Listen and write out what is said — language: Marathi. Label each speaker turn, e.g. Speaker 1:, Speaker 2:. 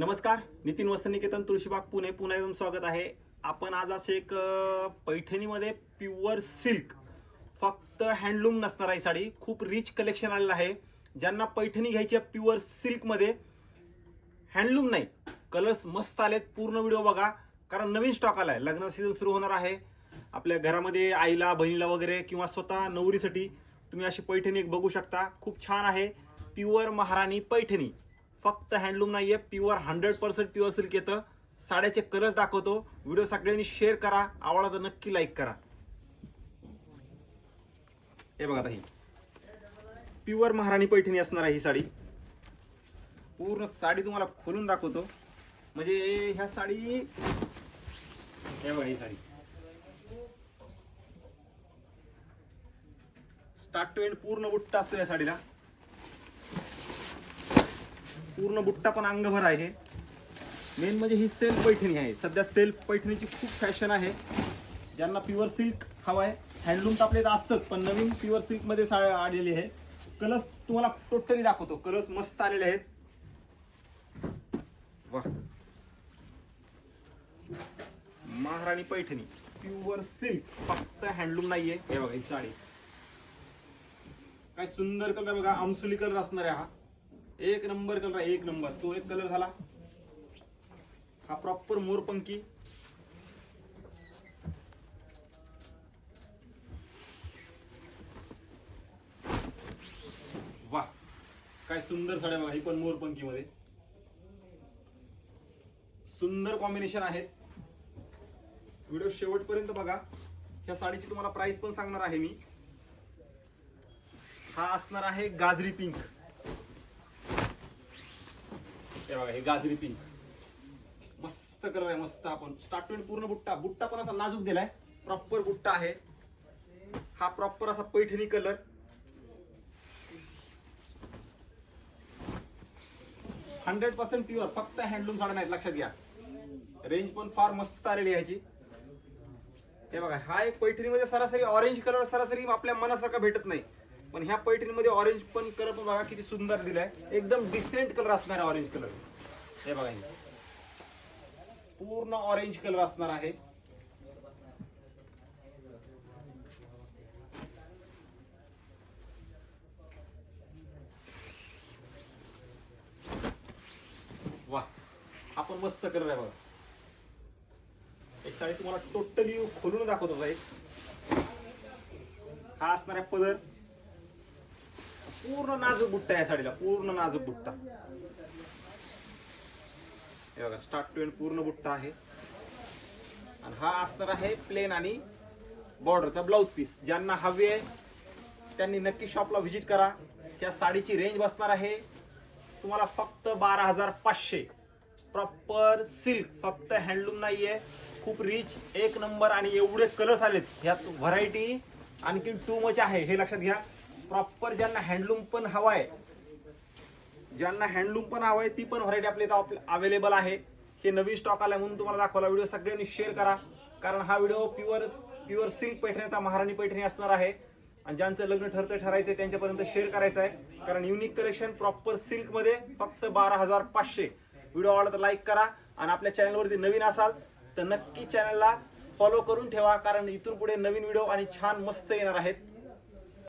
Speaker 1: नमस्कार नितीन वसनिकेतन तुळशीबाग पुणे. पुन्हा एकदम स्वागत आहे. आपण आज असे एक पैठणीमध्ये प्युअर सिल्क फक्त हँडलूम नसणार आहे साडी. खूप रिच कलेक्शन आलेलं आहे. ज्यांना पैठणी घ्यायची आहे प्युअर सिल्कमध्ये हँडलूम नाही. कलर्स मस्त आलेत. पूर्ण व्हिडिओ बघा. कारण नवीन स्टॉक आला आहे लग्न सीझन सुरू होणार आहे. आपल्या घरामध्ये आईला बहिणीला वगैरे किंवा स्वतः नवरीसाठी तुम्ही अशी पैठणी एक बघू शकता. खूप छान आहे. प्युअर महाराणी पैठणी. फक्त हँडलूम नाहीये pure hundred percent pure silk येतं. साड्याचे कलर्स दाखवतो. व्हिडिओ सगळ्यांनी शेअर करा. आवडला तर नक्की लाईक करा. हे बघा आता ही प्युअर महाराणी पैठणी असणार आहे ही साडी. पूर्ण साडी तुम्हाला खोलून दाखवतो. म्हणजे ह्या साडी हे बघा ही साडी. स्टार्ट टू एंड पूर्ण बुट्टा असतो या साडीला. पूर्ण बुट्टा पण अंगभर आहे. मेन म्हणजे ही सेल्फ पैठणी आहे. सध्या सेल्फ पैठणीची खूप फॅशन आहे. ज्यांना प्युअर सिल्क हवा आहे हँडलूम तर आपल्या इथं असतंच पण नवीन प्युअर सिल्कमध्ये आलेली आहे कलर्स तुम्हाला टोटली दाखवतो. कलर्स मस्त आलेले आहेत. वा महाराणी पैठणी. प्युअर सिल्क फक्त हँडलूम नाहीये. हे बघा ही साडी. काय सुंदर कलर बघा. आमसुली कलर असणार आहे हा. एक नंबर कलर आहे एक नंबर. तो एक कलर झाला. हा प्रॉपर मोरपंकी वा काय सुंदर साड्या बघा ही पण मोरपंखी मध्ये सुंदर कॉम्बिनेशन आहेत. व्हिडिओ शेवटपर्यंत बघा. ह्या साडीची तुम्हाला प्राइस पण सांगणार आहे मी. हा असणार आहे गाजरी पिंक हे बघा हे गाजरी पिंक मस्त कलर आहे मस्त आपण. स्टार्ट पूर्ण बुट्टा. बुट्टा पण असा नाजूक दिलाय. प्रॉपर बुट्टा आहे. हा प्रॉपर असा Paithani colour. Hundred percent pure फक्त हँडलूम साड्या नाहीत लक्षात घ्या. रेंज पण फार मस्त आलेली आहे ह्याची. हे बघा हा एक पैठणीमध्ये सरासरी ऑरेंज कलर सरासरी आपल्या मनासारखा भेटत नाही. पण ह्या पैठणीमध्ये ऑरेंज पण कलर पण बघा किती सुंदर दिलाय. एकदम डिसेंट कलर असणार आहे ऑरेंज कलर हे बघा पूर्ण ऑरेंज कलर असणार आहे. वा आपण मस्त कलर आहे बघा. एक साडी तुम्हाला टोटली खोलून दाखवतो बघा एक हा असणार आहे पदर. पूर्ण नाजूक बुट्टा या साडीला पूर्ण नाजूक बुट्टा. हे बघा स्टार्ट टू एंड पूर्ण बुट्टा आहे. आणि हा असणार आहे प्लेन आणि बॉर्डरचा ब्लाऊज पीस ज्यांना हवे आहे त्यांनी नक्की शॉपला व्हिजिट करा. त्या साडीची रेंज बसणार आहे. तुम्हाला फक्त बारा हजार पाचशे. प्रॉपर सिल्क फक्त हँडलूम नाही आहे खूप रिच एक नंबर आणि एवढे कलर्स आलेत. ह्यात व्हरायटी आणखी टू मच आहे. हे लक्षात घ्या. प्रॉपर ज्यांना हँडलूम पण हवाय ज्यांना हँडलूम पण हवाय ती पण व्हरायटी आपल्या इथं अवेलेबल आहे. हे नवीन स्टॉक आला म्हणून तुम्हाला दाखवला व्हिडिओ सगळ्यांनी शेअर करा. कारण हा व्हिडिओ प्युअर प्युअर सिल्क पैठणीचा महाराणी पैठणी असणार आहे. आणि ज्यांचं लग्न ठरतं ठरायचं त्यांच्यापर्यंत शेअर करायचं आहे कारण युनिक कलेक्शन प्रॉपर सिल्कमध्ये फक्त बारा हजार पाचशे. व्हिडिओ आवडला तर लाईक करा. आणि आपल्या चॅनलवरती नवीन असाल तर नक्की चॅनलला फॉलो करून ठेवा. कारण इथून पुढे नवीन व्हिडिओ आणि छान मस्त येणार आहेत.